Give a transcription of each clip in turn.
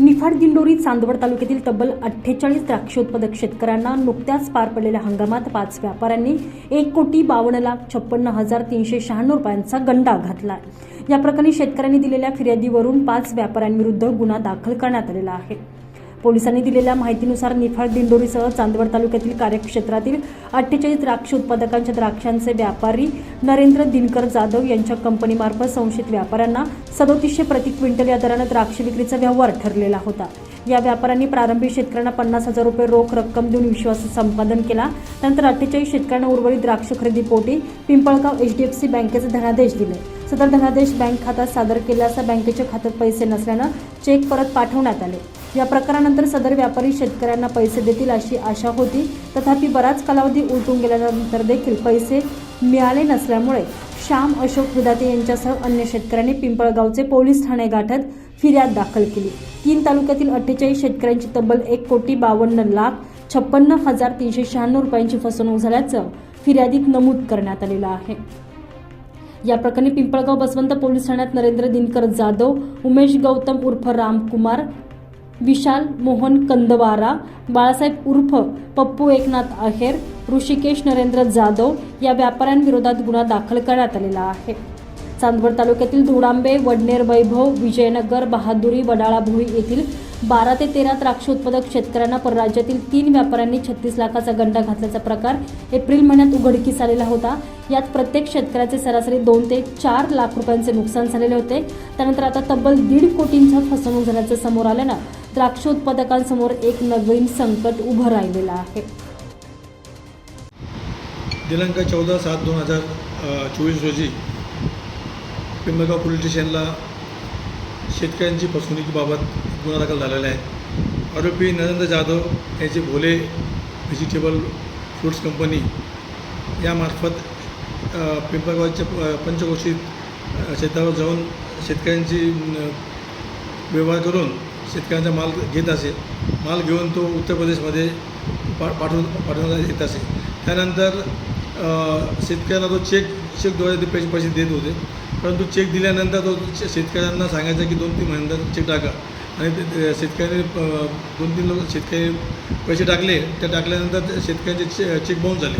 निफाड दिंडोरी चांदवड तालुक्यातील तब्बल अठ्ठेचाळीस द्राक्षोत्पादक शेतकऱ्यांना नुकत्याच पार पडलेल्या हंगामात पाच व्यापाऱ्यांनी एक कोटी बावन्न लाख छप्पन्न हजार तीनशे शहाण्णव रुपयांचा गंडा घातला. या प्रकरणी शेतकऱ्यांनी दिलेल्या फिर्यादीवरून पाच व्यापाऱ्यांविरुद्ध गुन्हा दाखल करण्यात आलेला आहे. पोलिसांनी दिलेल्या माहितीनुसार निफाड दिंडोरीसह चांदवड तालुक्यातील कार्यक्षेत्रातील अठ्ठेचाळीस द्राक्ष उत्पादकांच्या द्राक्षांचे व्यापारी नरेंद्र दिनकर जाधव यांच्या कंपनीमार्फत संशयित व्यापाऱ्यांना सदोतीसशे प्रति क्विंटल या दरानं द्राक्ष विक्रीचा व्यवहार ठरलेला होता. या व्यापाऱ्यांनी प्रारंभी शेतकऱ्यांना पन्नास हजार रुपये रोख रक्कम देऊन विश्वास संपादन केला. त्यानंतर अठ्ठेचाळीस शेतकऱ्यांना उर्वरित द्राक्ष खरेदीपोटी पिंपळगाव एचडीएफसी बँकेचे धनादेश दिले. सदर धनादेश बँक खात्यात सादर केले असता बँकेच्या खात्यात पैसे नसल्यानं चेक परत पाठवण्यात आले. या प्रकारानंतर सदर व्यापारी शेतकऱ्यांना पैसे देतील अशी आशा होती. तथापि बराच कालावधी उलटून गेल्यानंतर देखील पैसे मिळाले नसल्यामुळे श्याम अशोक विदाते यांच्यासह अन्य शेतकऱ्यांनी पिंपळगावचे पोलीस ठाणे गाठत फिर्याद दाखल केली. तीन तालुक्यातील अठ्ठेचाळीस शेतकऱ्यांची तब्बल एक कोटी बावन्न लाख छप्पन्न हजार तीनशे शहाण्णव रुपयांची फसवणूक झाल्याचं फिर्यादीत नमूद करण्यात आलेलं आहे. या प्रकरणी पिंपळगाव बसवंत पोलीस ठाण्यात नरेंद्र दिनकर जाधव उमेश गौतम उर्फ रामकुमार विशाल मोहन कंदवारा बाळासाहेब उर्फ पप्पू एकनाथ आहेर ऋषिकेश नरेंद्र जाधव या व्यापाऱ्यांविरोधात गुन्हा दाखल करण्यात आलेला आहे. चांदवड तालुक्यातील धुडांबे वडनेर वैभव विजयनगर बहादुरी वडाळा भोई येथील बारा ते तेरा द्राक्ष उत्पादक शेतकऱ्यांना परराज्यातील तीन व्यापाऱ्यांनी छत्तीस लाखाचा गंडा घातल्याचा प्रकार एप्रिल महिन्यात उघडकीस आलेला होता. यात प्रत्येक शेतकऱ्याचे सरासरी दोन ते चार लाख रुपयांचे नुकसान झालेले होते. त्यानंतर आता तब्बल दीड कोटींचा फसवणूक झाल्याचं समोर आल्यानं द्राक्ष उत्पादकांसमोर एक नवीन संकट उभं राहिलेलं आहे. दिनांक चौदा सात दोन हजार चोवीस रोजी पिंपळगाव पोलीस स्टेशनला शेतकऱ्यांची फसवणुकीबाबत गुन्हा दाखल झालेला आहे. आरोपी नरेंद्र जाधव यांचे भोले व्हेजिटेबल फ्रूट्स कंपनी यामार्फत पिंपळगावच्या प- पंचकोशीत शेतावर जाऊन शेतकऱ्यांची व्यवहार करून शेतकऱ्यांचा माल घेत असेल माल घेऊन तो उत्तर प्रदेशमध्ये पा पाठवून पाठवण्यात येत असे त्यानंतर शेतकऱ्यांना तो चेक चेकद्वारे ते पैसे पैसे देत होते. परंतु चेक दिल्यानंतर तो शेतकऱ्यांना सांगायचा की दोन तीन महिन्यानंतर चेक टाका. आणि ते- शेतकऱ्यांनी दोन तीन लोक शेतकरी पैसे टाकले. त्या टाकल्यानंतर शेतकऱ्यांचे चे चेक बाउन्स झाले.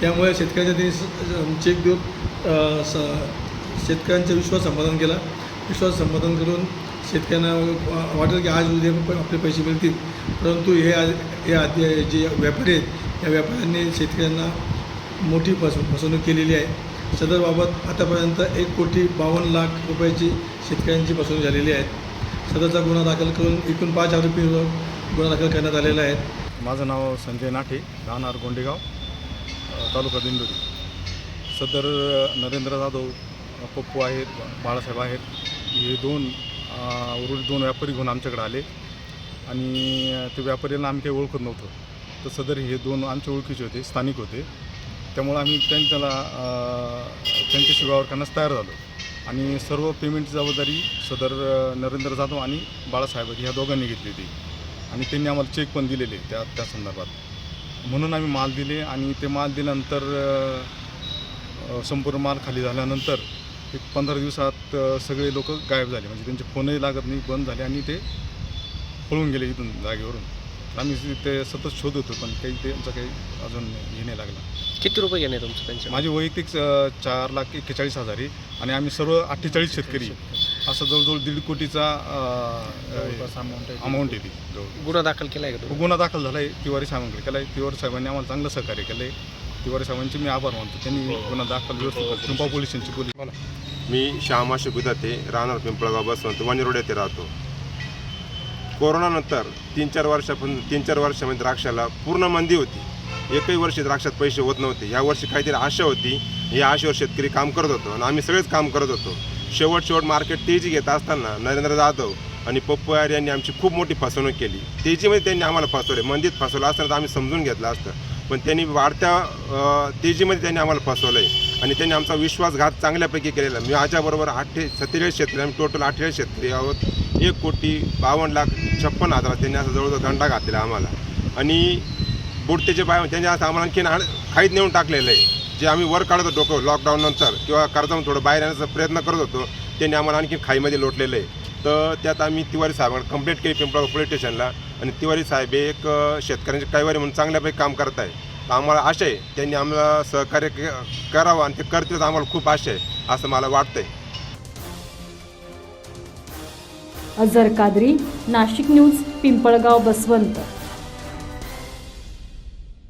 त्यामुळे शेतकऱ्यांच्या त्यांनी चेक देऊन स- शेतकऱ्यांचा विश्वास संपादन केला. विश्वास संपादन करून शेतकऱ्यांना वाटत वाटेल की आज उद्या पण आपले पैसे मिळतील. परंतु हे आ- हे आधी जे व्यापारी आहेत या व्यापाऱ्यांनी शेतकऱ्यांना मोठी फसव फसवणूक केलेली आहे. सदरबाबत आतापर्यंत एक कोटी बावन्न लाख रुपयाची शेतकऱ्यांची फसवणूक झालेली आहे. सदरचा गुन्हा दाखल करून एकूण पाच आरोपींवर गुन्हा दाखल करण्यात आलेला आहे. माझं नाव संजय नाठे राहणार गोंडेगाव तालुका दिंडोरी. सदर नरेंद्र जाधव पप्पू आहेत बाळासाहेब आहेत. हे दोन उर्वरित दोन व्यापारी घेऊन आमच्याकडे आले. आणि ते व्यापाऱ्यांना आम्ही काही ओळखत नव्हतो. तर सदर हे दोन आमच्या ओळखीचे होते स्थानिक होते. त्यामुळे आम्ही त्यांच्याला त्यांच्याशी व्यवहार करण्यास तयार झालो. आणि सर्व पेमेंटची जबाबदारी सदर नरेंद्र जाधव आणि बाळासाहेब ह्या दोघांनी घेतली होती. आणि त्यांनी आम्हाला चेक पण दिलेले त्या त्या संदर्भात. म्हणून आम्ही माल दिले आणि ते माल दिल्यानंतर संपूर्ण माल खाली झाल्यानंतर एक पंधरा दिवसात सगळे लोक गायब झाले. म्हणजे त्यांचे फोनही लागत नाही बंद झाले आणि ते पळून गेले इथून जागेवरून. आम्ही ते सतत शोध होतो पण काही त्यांचं काही अजून हे नाही लागला. किती रुपये घेणे तुमचं त्यांच्या माझे वैयक्तिक चार लाख एक्केचाळीस हजार आहे आणि आम्ही सर्व अठ्ठेचाळीस शेतकरी. असं जवळजवळ दीड कोटीचा अमाऊंट येते जवळ गुन्हा दाखल केला आहे गुन्हा दाखल झाला आहे तिवारी साहेबांकडे केला आहे तिवारी साहेबांनी आम्हाला चांगलं सहकार्य केलं आहे तिवारी साहेबांचे मी आभार मानतो. त्यांनी गुन्हा दाखल व्यवस्थित. पिंपा पोलीस स्टेशनची पोलीस मी श्यामाशी गुदाते राहणार पिंपळगाव बसवंत वणी रोड येथे राहतो. कोरोनानंतर तीन चार वर्षापासून तीन चार वर्षामध्ये द्राक्षाला पूर्ण मंदी होती. एकही वर्षी द्राक्षात पैसे होत नव्हते. ह्या वर्षी काहीतरी आशा होती. या आशेवर शेतकरी काम करत होतो आणि आम्ही सगळेच काम करत होतो. शेवट शेवट मार्केट तेजी घेत असताना नरेंद्र जाधव आणि पप्पू यार यांनी आमची खूप मोठी फसवणूक केली. तेजीमध्ये त्यांनी आम्हाला फसवले. मंदीत फसवलं असताना तर आम्ही समजून घेतलं असतं. पण त्यांनी वाढत्या तेजीमध्ये त्यांनी आम्हाला फसवलं आहे आणि त्यांनी आमचा विश्वासघात चांगल्यापैकी केलेला मी माझ्याबरोबर आठे सत्तेचाळीस शेतकरी आम्ही टोटल अठ्ठेचाळीस शेतकरी आहोत. एक कोटी बावन्न लाख छप्पन हजार त्यांनी असं जवळजवळ दंडा घातलेला आम्हाला. आणि बुडतेचे बाय त्यांनी असं आम्हाला आणखीन आड खाईत नेऊन टाकलेलं आहे. जे आम्ही वर काढत होतो डोकं लॉकडाऊननंतर किंवा कर्जावून थोडं बाहेर येण्याचा प्रयत्न करत होतो त्यांनी आम्हाला आणखी खाईमध्ये लोटलेलं आहे. तर त्यात आम्ही तिवारी साहेबांना कंप्लेंट केली पिंपळा पोलीस स्टेशनला आणि तिवारी साहेब हे एक शेतकऱ्यांचे कैवारी म्हणून चांगल्यापैकी काम करत आहे तर आम्हाला आशा आहे त्यांनी आम्हाला सहकार्य करावं आणि ते करतील आम्हाला खूप आशा आहे असं मला वाटतंय. अजर कादरी नाशिक न्यूज पिंपळगाव बसवंत.